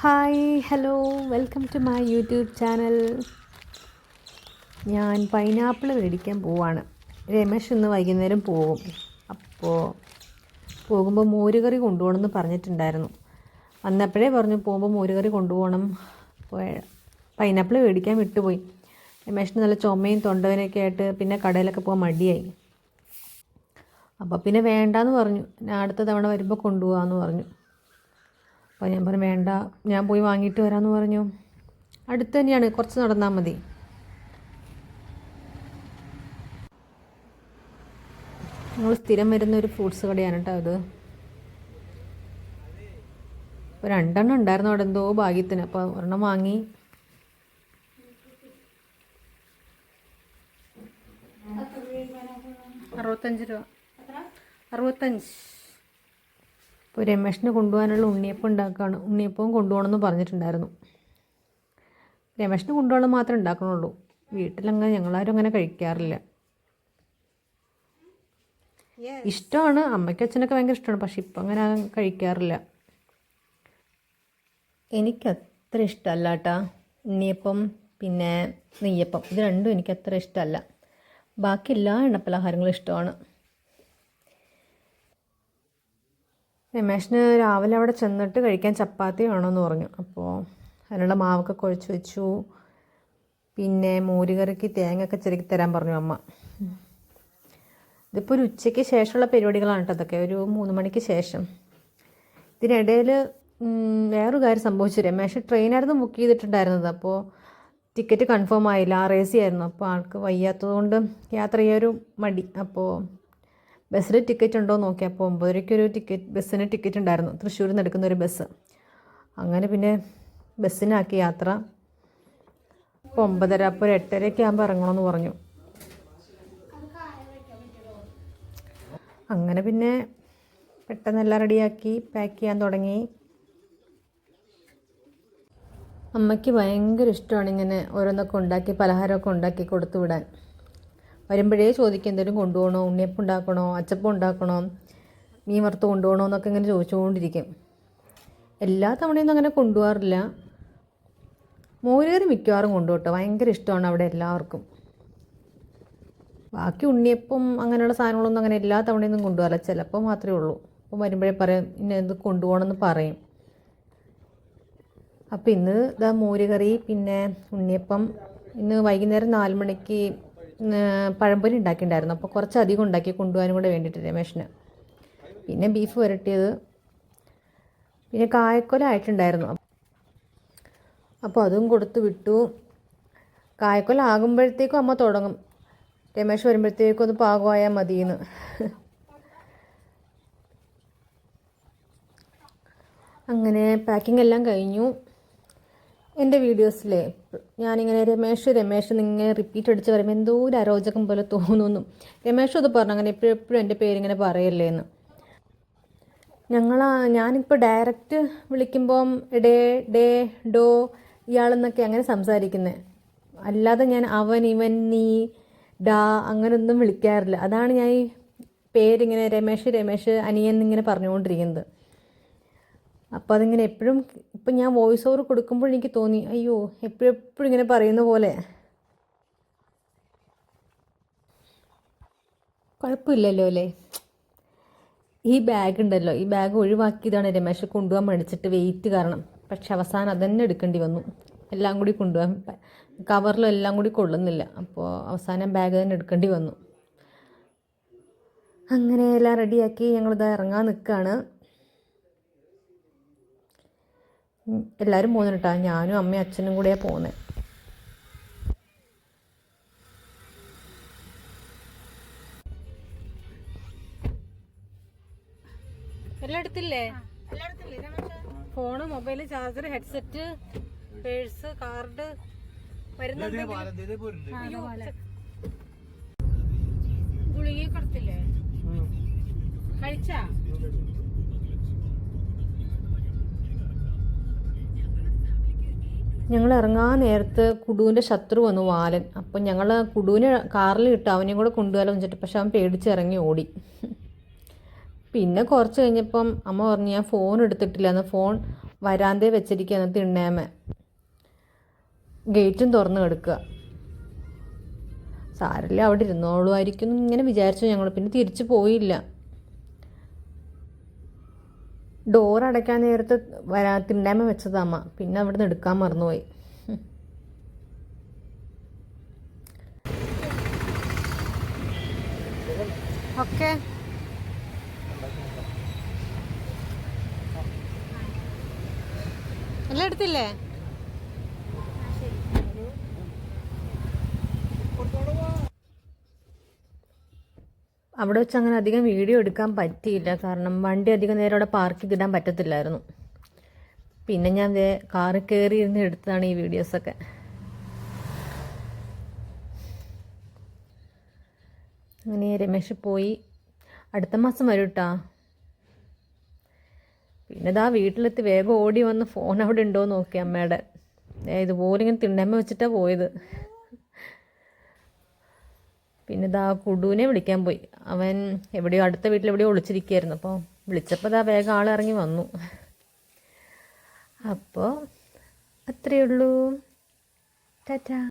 Hi hello welcome to my YouTube channel ഞാൻ pineapple മേടിക്കാൻ പോവാണ്. രമേശ് ഇന്ന് വൈകുന്നേരം പോകും. അപ്പോൾ പോകുമ്പോൾ മോരുകറി കൊണ്ടുപോകണമെന്ന് പറഞ്ഞിട്ടുണ്ടായിരുന്നു. വന്നപ്പോഴേ പറഞ്ഞു പോകുമ്പോൾ മോരുകറി കൊണ്ടുപോകണം. പൈനാപ്പിൾ മേടിക്കാൻ വിട്ടുപോയി. രമേശിന് നല്ല ചുമയും തൊണ്ടവനൊക്കെ ആയിട്ട് പിന്നെ കടയിലൊക്കെ പോകാൻ മടിയായി. അപ്പോൾ പിന്നെ വേണ്ടാന്ന് പറഞ്ഞു. ഞാൻ അടുത്ത തവണ വരുമ്പോൾ കൊണ്ടുപോകാമെന്ന് പറഞ്ഞു. അപ്പോൾ ഞാൻ പറഞ്ഞു വേണ്ട ഞാൻ പോയി വാങ്ങിയിട്ട് വരാമെന്ന് പറഞ്ഞു. അടുത്ത് തന്നെയാണ് കുറച്ച് നടന്നാൽ മതി. ഞങ്ങൾ സ്ഥിരം വരുന്ന ഒരു ഫ്രൂട്ട്സ് കടയാണ് കേട്ടോ അത് ഇപ്പോൾ രണ്ടെണ്ണം ഉണ്ടായിരുന്നു അവിടെ എന്തോ ഭാഗ്യത്തിന്. അപ്പോൾ ഒരെണ്ണം വാങ്ങി. അറുപത്തഞ്ച് രൂപ. അറുപത്തഞ്ച്. ഇപ്പോൾ രമേഷിന് കൊണ്ടുപോകാനുള്ള ഉണ്ണിയപ്പം ഉണ്ടാക്കുകയാണ് ഉണ്ണിയപ്പവും കൊണ്ടുപോകണമെന്ന് പറഞ്ഞിട്ടുണ്ടായിരുന്നു. രമേഷിന് കൊണ്ടുപോകണം മാത്രമേ ഉണ്ടാക്കണുള്ളൂ. വീട്ടിലങ്ങനെ ഞങ്ങളാരും അങ്ങനെ കഴിക്കാറില്ല. ഇഷ്ടമാണ്. അമ്മയ്ക്കും അച്ഛനൊക്കെ ഭയങ്കര ഇഷ്ടമാണ്. പക്ഷെ ഇപ്പം അങ്ങനെ കഴിക്കാറില്ല. എനിക്കത്ര ഇഷ്ടമല്ല കേട്ടാ ഉണ്ണിയപ്പം പിന്നെ നെയ്യപ്പം. ഇത് രണ്ടും എനിക്ക് അത്ര ഇഷ്ടമല്ല. ബാക്കി എല്ലാ എണ്ണപ്പലഹാരങ്ങളും ഇഷ്ടമാണ്. രമേശിന് രാവിലെ അവിടെ ചെന്നിട്ട് കഴിക്കാൻ ചപ്പാത്തി വേണമെന്ന് പറഞ്ഞു. അപ്പോൾ അതിനുള്ള മാവൊക്കെ കുഴച്ച് വെച്ചു. പിന്നെ മോരുകറിക്ക് തേങ്ങയൊക്കെ ചെറുക്കി തരാൻ പറഞ്ഞു അമ്മ. ഇതിപ്പോൾ ഒരു ഉച്ചയ്ക്ക് ശേഷമുള്ള പരിപാടികളാണ് കേട്ടോ അതൊക്കെ ഒരു മൂന്ന് മണിക്ക് ശേഷം. ഇതിനിടയിൽ വേറൊരു കാര്യം സംഭവിച്ചു. രമേശ് ട്രെയിനായിരുന്നു ബുക്ക് ചെയ്തിട്ടുണ്ടായിരുന്നത്. അപ്പോൾ ടിക്കറ്റ് കൺഫേം ആയില്ല. ആർ എ സി ആയിരുന്നു. അപ്പോൾ ആൾക്ക് വയ്യാത്തതുകൊണ്ട് യാത്ര ചെയ്യാൻ ഒരു മടി. അപ്പോൾ ബസ്സിൽ ടിക്കറ്റ് ഉണ്ടോ എന്ന് നോക്കി. അപ്പോൾ ഒമ്പതരയ്ക്ക് ഒരു ടിക്കറ്റ് ബസ്സിന് ടിക്കറ്റ് ഉണ്ടായിരുന്നു. തൃശ്ശൂരിൽ നിന്ന് എടുക്കുന്ന ഒരു ബസ് അങ്ങനെ പിന്നെ ബസ്സിനാക്കി യാത്ര. അപ്പോൾ ഒമ്പതര അപ്പോൾ ഒരു എട്ടരയ്ക്ക് ആകുമ്പോൾ ഇറങ്ങണമെന്ന് പറഞ്ഞു. അങ്ങനെ പിന്നെ പെട്ടെന്നെല്ലാം റെഡിയാക്കി പാക്ക് ചെയ്യാൻ തുടങ്ങി. അമ്മയ്ക്ക് ഭയങ്കര ഇഷ്ടമാണ് ഇങ്ങനെ ഓരോന്നൊക്കെ ഉണ്ടാക്കി പലഹാരമൊക്കെ ഉണ്ടാക്കി കൊടുത്തു വിടാൻ. വരുമ്പോഴേ ചോദിക്കും എന്തെങ്കിലും കൊണ്ടുപോകണോ? ഉണ്ണിയപ്പം ഉണ്ടാക്കണോ? അച്ചപ്പം ഉണ്ടാക്കണോ? മീൻ വറുത്ത് കൊണ്ടുപോകണോ? എന്നൊക്കെ ഇങ്ങനെ ചോദിച്ചുകൊണ്ടിരിക്കും. എല്ലാ തവണയൊന്നും അങ്ങനെ കൊണ്ടുപോകാറില്ല. മോരുകറി മിക്കവാറും കൊണ്ടുപോട്ടെ. ഭയങ്കര ഇഷ്ടമാണ് അവിടെ എല്ലാവർക്കും. ബാക്കി ഉണ്ണിയപ്പം അങ്ങനെയുള്ള സാധനങ്ങളൊന്നും അങ്ങനെ എല്ലാ തവണയൊന്നും കൊണ്ടുപോകാറില്ല. ചിലപ്പോൾ മാത്രമേ ഉള്ളൂ. അപ്പം വരുമ്പോഴേ പറയാം ഇന്ന എന്ത് കൊണ്ടുപോകണമെന്ന് പറയും. അപ്പോൾ ഇന്ന് ഇതാ മോരുകറി പിന്നെ ഉണ്ണിയപ്പം. ഇന്ന് വൈകുന്നേരം നാല് മണിക്ക് പഴംപൊരി ഉണ്ടാക്കിയിട്ടുണ്ടായിരുന്നു. അപ്പോൾ കുറച്ചധികം ഉണ്ടാക്കി കൊണ്ടുപോകാനും കൂടെ വേണ്ടിയിട്ട് രമേശിന്. പിന്നെ ബീഫ് വരട്ടിയത്. പിന്നെ കായക്കൊല ആയിട്ടുണ്ടായിരുന്നു. അപ്പോൾ അതും കൊടുത്ത് വിട്ടു. കായക്കൊല ആകുമ്പോഴത്തേക്കും അമ്മ തുടങ്ങും. രമേശ് വരുമ്പോഴത്തേക്കും ഒന്ന് പാകമായാൽ മതിയെന്ന്. അങ്ങനെ പാക്കിംഗ് എല്ലാം കഴിഞ്ഞു. എന്റെ വീഡിയോസിലെ ഞാനിങ്ങനെ രമേഷ് രമേഷ് എന്നിങ്ങനെ റിപ്പീറ്റ് അടിച്ച് പറയുമ്പോൾ എന്തോ ഒരു അരോചകം പോലെ തോന്നുന്നു. രമേഷ് അത് പറഞ്ഞു അങ്ങനെ എപ്പോഴും എന്റെ പേരിങ്ങനെ പറയല്ലേ എന്ന് ഞങ്ങൾ ഞാനിപ്പോൾ ഡയറക്റ്റ് വിളിക്കുമ്പം ഡേ ഡേ ഡോ ഇയാളെന്നൊക്കെ അങ്ങനെ സംസാരിക്കുന്നത് അല്ലാതെ ഞാൻ അവൻ ഇവൻ നീ ഡാ അങ്ങനൊന്നും വിളിക്കാറില്ല. അതാണ് ഞാൻ ഈ പേരിങ്ങനെ രമേഷ് രമേഷ് അനിയൻ എന്നിങ്ങനെ പറഞ്ഞുകൊണ്ടിരിക്കുന്നത്. അപ്പോൾ അതിങ്ങനെ എപ്പോഴും ഇപ്പം ഞാൻ വോയിസ് ഓവർ കൊടുക്കുമ്പോൾ എനിക്ക് തോന്നി അയ്യോ എപ്പോഴും എപ്പോഴും ഇങ്ങനെ പറയുന്ന പോലെ. കുഴപ്പമില്ലല്ലോ അല്ലേ? ഈ ബാഗ് ഉണ്ടല്ലോ ഈ ബാഗ് ഒഴിവാക്കിയതാണ് രമേശ് കൊണ്ടുപോകാൻ മേടിച്ചിട്ട് വെയിറ്റ് കാരണം. പക്ഷെ അവസാനം അതന്നെ എടുക്കേണ്ടി വന്നു. എല്ലാം കൂടി കൊണ്ടുപോകാൻ കവറിലും എല്ലാം കൂടി കൊള്ളുന്നില്ല. അപ്പോൾ അവസാനം ബാഗ് തന്നെ എടുക്കേണ്ടി വന്നു. അങ്ങനെ എല്ലാം റെഡിയാക്കി ഞങ്ങളിത് ഇറങ്ങാൻ നിൽക്കുകയാണ് എല്ലാവരും പോകുന്നുണ്ട് കേട്ടോ. ഞാനും അമ്മയും അച്ഛനും കൂടെയാണ് പോകുന്നത് എല്ലാം എടുത്തില്ലേ phone mobile charger headset purse card ഗുളിക കൊടുത്തില്ലേ കഴിച്ചാ? ഞങ്ങൾ ഇറങ്ങാൻ നേരത്ത് കുടുവിന്റെ ശത്രു വന്നു വാലൻ. അപ്പം ഞങ്ങൾ കുടുവിനെ കാറിൽ ഇട്ട് അവനെയും കൂടെ കൊണ്ടുപോകാലോ വെച്ചിട്ട് പക്ഷെ അവൻ പേടിച്ച് ഇറങ്ങി ഓടി. പിന്നെ കുറച്ച് കഴിഞ്ഞപ്പം അമ്മ പറഞ്ഞു ഞാൻ ഫോൺ എടുത്തിട്ടില്ല. എന്ന് ഫോൺ വരാന്തേ വെച്ചിരിക്കുകയാണ് തിണ്ണേമ. ഗേറ്റും തുറന്ന് കിടക്കുക. സാരല്ല അവിടെ ഇരുന്നോളുമായിരിക്കും ഇങ്ങനെ വിചാരിച്ചു ഞങ്ങൾ പിന്നെ തിരിച്ചു പോയില്ല. ഡോർ അടയ്ക്കാൻ നേരത്ത് വരാ തിണ്ടായ്മ വെച്ചതമ്മ പിന്നെ അവിടെ നിന്ന് എടുക്കാൻ മറന്നുപോയി. ഓക്കെ എല്ലാം എടുത്തില്ലേ? അവിടെ വെച്ച് അങ്ങനെ അധികം വീഡിയോ എടുക്കാൻ പറ്റിയില്ല. കാരണം വണ്ടി അധികം നേരം അവിടെ പാർക്ക് ചെയ്തിടാൻ പറ്റത്തില്ലായിരുന്നു. പിന്നെ ഞാൻ കാറിൽ കയറി ഇരുന്ന് എടുത്തതാണ് ഈ വീഡിയോസൊക്കെ അങ്ങനെ രമേശ് പോയി. അടുത്ത മാസം വരും കേട്ടാ പിന്നെ ഇതാ വീട്ടിലെത്തി വേഗം ഓടി വന്ന് ഫോൺ അവിടെ ഉണ്ടോ നോക്കി അമ്മയുടെ. ഇതുപോലെ ഇങ്ങനെ തിണ്ണമ്മ വെച്ചിട്ടാണ് പോയത്. പിന്നെ ഇതാ കുടുവിനെ വിളിക്കാൻ പോയി. അവൻ എവിടെയോ അടുത്ത വീട്ടിൽ എവിടെയോ ഒളിച്ചിരിക്കുകയായിരുന്നു. അപ്പോൾ വിളിച്ചപ്പോൾ ഇതാ വേഗം ആൾ ഇറങ്ങി വന്നു. അപ്പോൾ അത്രയേ ഉള്ളൂ. ടാറ്റാ.